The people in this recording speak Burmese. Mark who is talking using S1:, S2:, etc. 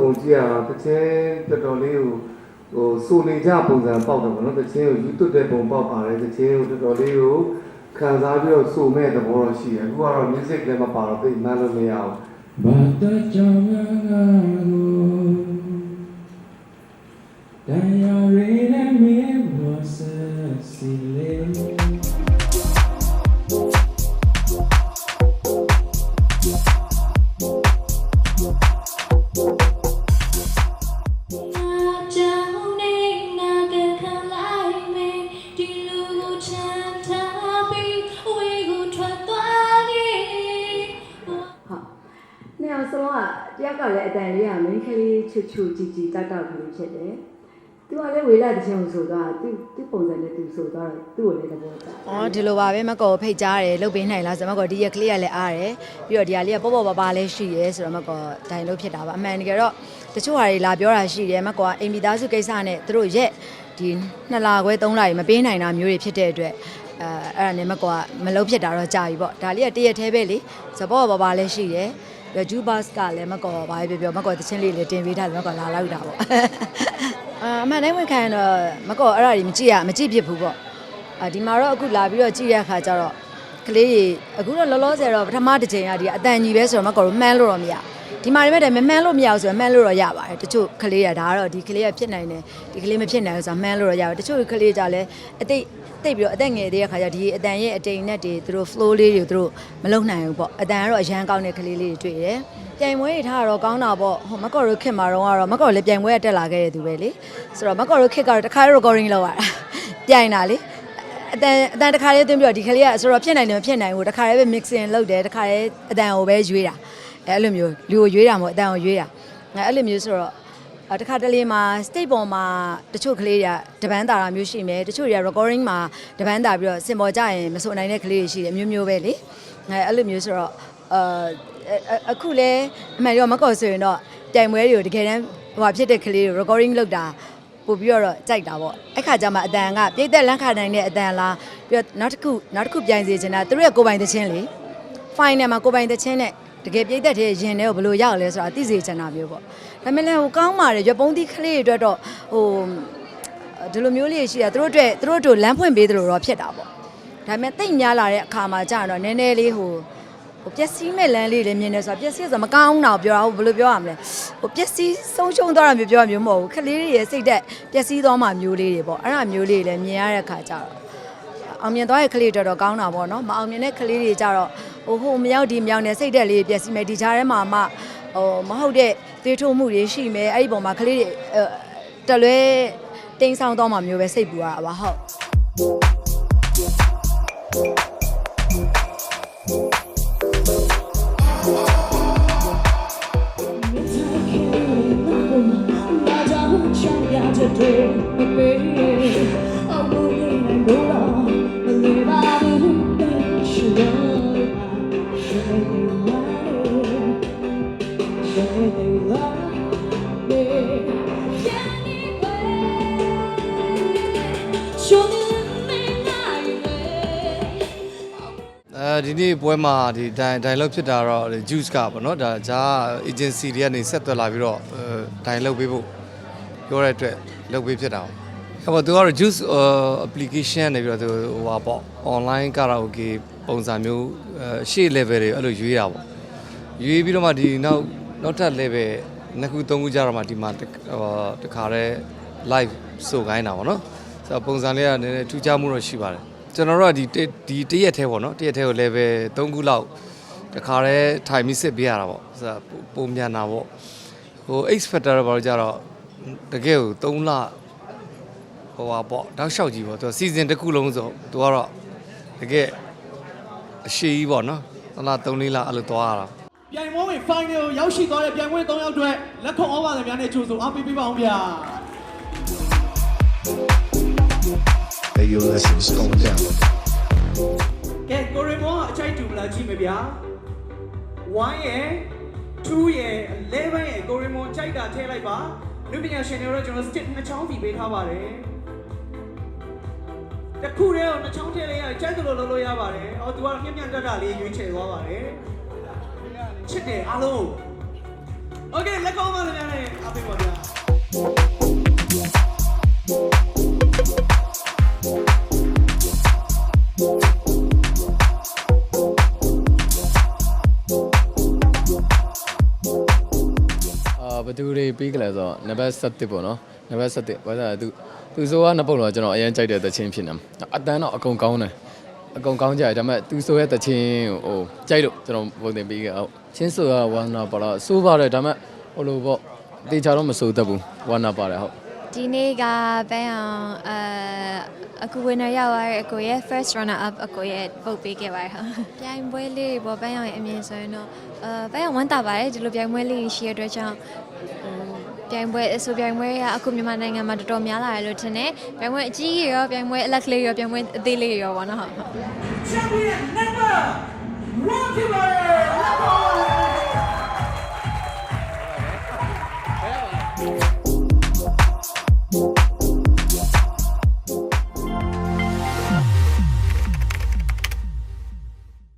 S1: ချင်းစုံပုံကြည့်ရတော့တချင်းတော်တော်လေးကိုဟိုစူနေကြပုံစံပေါက်တယ်ပေါ့နော်တချင်းကိုယူသွတ်တဲ့ပုံပေါက်ပါတယ်တချင်းကိုတော်တော်လေးကိုခံစားပြီးတော့စူမဲ့သဘောတော့ရှိတယ်အခုကတော့ music လည်းမပါတော့သိမှန်းလို့မရဘူး
S2: ဘာတကြောင်ငါငါကို တ
S3: ယောက်ကလည်းအတန်လေးကမင်းကလေးချွတ်ချွတ်ကြည်ကြည်တောက်တောက်ကလေးဖြစ်တယ်သူကလည်းဝေလာတစ်ချင်းကိုဆိုတော့သူသူပုံစံနဲ့သူဆိုတော့သူ့ကိုလည်းသဘောကျ။
S4: အော်ဒီလိုပါပဲမကောဖိတ်ကြားတယ်လုတ်ပေးနိုင်လားဆိုတော့မကောဒီရကလေးကလည်းအားတယ်ပြီးတော့ဒီဟာလေးကပေါ့ပေါ့ပါပါလေးရှိရဲဆိုတော့မကောဒိုင်လုတ်ဖြစ်တာပါအမှန်တကယ်တော့တချို့ဟာတွေလာပြောတာရှိတယ်မကောကအိမ်မီသားစုကိစ္စနဲ့သူတို့ရက်ဒီနှစ်လခွဲသုံးလတွေမပေးနိုင်တာမျိုးတွေဖြစ်တဲ့အတွက်အဲအဲ့ဒါနဲ့မကောကမလုတ်ဖြစ်တာတော့ကြာပြီပေါ့ဒါလေးကတရက်သေးပဲလေဆိုတော့ပေါ့ပေါ့ပါပါလေးရှိတယ်ပြီးတော့ ဂျူဘတ်ကလည်းမကောဘာပဲပြောပြောမကောတချင်းလေးလေးတင်ပေးထားတယ်မကောလာလောက်တာပေါ့အာအမှန်တိုင်းဝင်ခံရတော့မကောအဲ့ဒါတွေမကြည့်ရမကြည့်ဖြစ်ဘူးပေါ့အာဒီမှာတော့အခုလာပြီးတော့ကြည့်ရခါကျတော့ကလေးတွေအခုတော့လောလောဆယ်တော့ပထမတစ်ချိန်ကဒီအတန်ကြီးပဲဆိုတော့မကောတော့မှန်းလို့တော့မရ ဒီမှာဒီမဲ့တည်းမှန်းလို့မရဘူးဆိုတော့မှန်းလို့တော့ရပါတယ်တချို့ကလေးကဒါကတော့ဒီကလေးကဖြစ်နိုင်တယ်ဒီကလေးမဖြစ်နိုင်ဘူးဆိုတော့မှန်းလို့တော့ရပါတယ်တချို့ကလေးကြလည်းအတိတ်တိတ်ပြီးတော့အသက်ငယ်သေးတဲ့ခါကျဒီအတန်ရဲ့အတိမ်နဲ့တွေသူတို့ flow လေးတွေသူတို့မလုံနိုင်ဘူးပေါ့အတန်ကတော့အရန်ကောင်းတဲ့ကလေးလေးတွေတွေ့တယ်ပြိုင်ပွဲတွေထားတော့ကောင်းတာပေါ့ဟိုမကောတို့ခင်မှာတော့ကတော့မကောလည်းပြိုင်ပွဲကတက်လာခဲ့တဲ့သူပဲလေဆိုတော့မကောတို့ခစ်ကတော့တစ်ခါ recording လုပ်ရတာပြိုင်တာလေအတန်အတန်တစ်ခါလေးသွင်းပြီးတော့ဒီကလေးကဆိုတော့ဖြစ်နိုင်တယ်မဖြစ်နိုင်ဘူးတစ်ခါလေးပဲ mixing လုပ်တယ်တစ်ခါလေးအတန်ကိုပဲရွေးတာ အဲအဲ့လိုမျိုးလူကိုရွေးတာမဟုတ်အတန်ကိုရွေးတာအဲအဲ့လိုမျိုးဆိုတော့အဲတစ်ခါတလေမှာ state ပေါ်မှာတချို့ကလေးတွေကတပန်းတာတာမျိုးရှိမယ်တချို့တွေက recording မှာတပန်းတာပြီးတော့စင်ပေါ်ကြရင်မဆိုနိုင်တဲ့ကလေးတွေရှိတယ်မျိုးမျိုးပဲလေအဲအဲ့လိုမျိုးဆိုတော့အာအခုလဲအမှန်ရောမကော်ဆိုရင်တော့ပြိုင်ပွဲတွေကိုတကယ်တမ်းဟိုဖြစ်တဲ့ကလေးတွေ recording လုပ်တာပို့ပြီးတော့ကြိုက်တာပေါ့အဲ့ခါကျမှအတန်ကပြိသက်လန့်ခါနိုင်တဲ့အတန်လားပြီးတော့နောက်တစ်ခုနောက်တစ်ခုပြိုင်စေချင်တာသူတို့ရဲ့ကိုယ်ပိုင်သချင်းလေ final မှာကိုယ်ပိုင်သချင်းနဲ့ တကယ်ပြိသက်တဲ့ရင်တွေကိုဘယ်လိုရောက်လဲဆိုတာသိစေချင်တာမျိုးပေါ့ဒါပေမဲ့လည်းဟိုကောင်းပါတယ်ရွက်ပုံးသီးကလေးတွေအတွက်တော့ဟိုဒီလိုမျိုးလေးရှိတာသူတို့အတွက်သူတို့တို့လမ်းဖွင့်ပေးသလိုတော့ဖြစ်တာပေါ့ဒါပေမဲ့တိတ်များလာတဲ့အခါမှာကြာတော့နည်းနည်းလေးဟိုဟိုပျက်စီးမဲ့လမ်းလေးလည်းမြင်နေဆိုတော့ပျက်စီးဆိုတော့မကောင်းတော့ပြောတာဟိုဘယ်လိုပြောရမလဲဟိုပျက်စီးဆုံးရှုံးသွားတာမျိုးပြောရမျိုးမဟုတ်ဘူးခလေးတွေရဲ့စိတ်သက်ပျက်စီးသွားမှမျိုးလေးတွေပေါ့အဲ့ဒါမျိုးလေးလည်းမြင်ရတဲ့ခါကျတော့အောင်မြင်သွားတဲ့ကလေးတော်တော်ကောင်းတာပေါ့နော်မအောင်မြင်တဲ့ကလေးတွေကြတော့ ဟိုဟိုမရောက်ဒီမရောက်နဲ့စိတ်သက်လေးပျက်စီးမယ်ဒီကြားထဲမှာမှဟိုမဟုတ်တဲ့သွေးထိုးမှုတွေရှိမယ်အဲ့ဒီပုံမှာကလေးတွေတလွဲတိမ်ဆောင်သွားမှမျိုးပဲစိတ်ပူရတာပါဟုတ်
S5: ဘာ
S6: ဒီနေ့ပွဲမှာဒီဒိုင်ဒိုင်လောက်ဖြစ်တာတော့ juice ကပေါ့နော်ဒါဂျာ agency တွေကနေဆက်သွယ်လာပြီးတော့ဒိုင်လောက်ပေးဖို့ပြောတဲ့အတွက်လောက်ပေးဖြစ်တာပေါ့အဲ့ပေါ့သူကတော့ juice application နေပြီးတော့သူဟိုပါပေါ့ online karaoke ပုံစံမျိုးရှေ့ level တွေအဲ့လိုရွေးတာပေါ့ရွေးပြီးတော့မှဒီနောက်နောက်ထပ် level နှစ်ခုသုံးခုကြာတော့မှဒီမှာဟိုတခါတည်း live ဆိုခိုင်းတာပေါ့နော်ဆိုတော့ပုံစံလေးကနည်းနည်းထူးခြားမှုတော့ရှိပါတယ် ကျွန်တော်တို့ကဒီဒီတရက်သေးပေါ့နော်တရက်သေးကို level 3ခုလောက်တခါတည်းထိုင်ပြီးစစ်ပေးရတာပေါ့ဆိုတော့ပုံမြန်တာပေါ့ဟို X factor တော့ဘာလို့ကြတော့တကယ်ကို3လဟိုပါပေါ့တောက်လျှောက်ကြီးပေါ့သူ season တစ်ခုလုံးဆိုသူကတော့တကယ်အရှိကြီးပေါ့နော်3လ3လအဲ့လိုသွားရတာ
S7: ပြိုင်ပွဲဝင် final ကိုရောက်ရှိသွားတဲ့ပြိုင်ပွဲ၃ယောက်အတွက်လက်ခုံဩဘာတွေများနဲ့ကြိုးစုံအားပေးပေးပါအောင်ဗျာ
S8: AOS is going down
S7: ကဲကိုရီမောအချိုက်တူမလားကြည့်မယ်ဗျာ1ရယ်2ရယ်11ရယ်ကိုရီမောကြိုက်တာထည့်လိုက်ပါလူပညာရှင်တွေတော့ကျွန်တော် stick နှစ်ချောင်းစီပေးထားပါတယ်တခုတည်းကိုနှစ်ချောင်းထည့်လိုက်ရကြိုက်သလိုလုပ်လို့ရပါတယ်။အော်သူကတော့မြင့်မြတ်တက်တာလေးရွေးချယ်သွားပါတယ်။ချစ်တယ်အားလုံး။ Okay လက်ကောင်းပါခင်ဗျာနဲ့အားပေးပါဗျာ။
S9: ဘယ်သူတွေပြီးကြလဲဆိုတော့နံပါတ်7ပေါ့နော်နံပါတ်7ဘာသာသူသူဆိုကနှစ်ပုတ်တော့ကျွန်တော်အရင်ကြိုက်တဲ့သချင်းဖြစ်နေမှာအတန်းတော့အကုန်ကောင်းတယ်အကုန်ကောင်းကြတယ်ဒါပေမဲ့သူဆိုရဲ့သချင်းဟိုကြိုက်လို့ကျွန်တော်ပုံတင်ပြီးခဲ့ဟုတ်ချင်းဆိုကဝါနာပါတော့စိုးပါတယ်ဒါပေမဲ့ဟိုလိုပေါ့တေချာတော့မစိုးတတ်ဘူးဝါနာပါတယ်ဟုတ်
S10: ဒီနေ့ကဘန်းအောင်အအခု winner ရောက်သွားတဲ့အကိုရဲ့ first runner up အကိုရဲ့ပုတ်ပေးခဲ့ပါတယ်ဟုတ်ပြိုင်ပွဲလေးပေါ့ဘန်းအောင်ရဲ့အမြင်ဆိုရင်တော့အဲဘန်းအောင်ဝမ်းသာပါတယ်ဒီလိုပြိုင်ပွဲလေးရှိရတဲ့အတွက်ကြောင့်ဟိုပြိုင်ပွဲအဆိုပြိုင်ပွဲကအခုမြန်မာနိုင်ငံမှာတော်တော်များလာတယ်လို့ထင်တယ်ပြိုင်ပွဲအကြီးကြီးရောပြိုင်ပွဲအလက်ကလေးရောပြိုင်ပွဲအသေးလေးရောပေါ့နော်ဟုတ်
S7: champion number 1ဖြ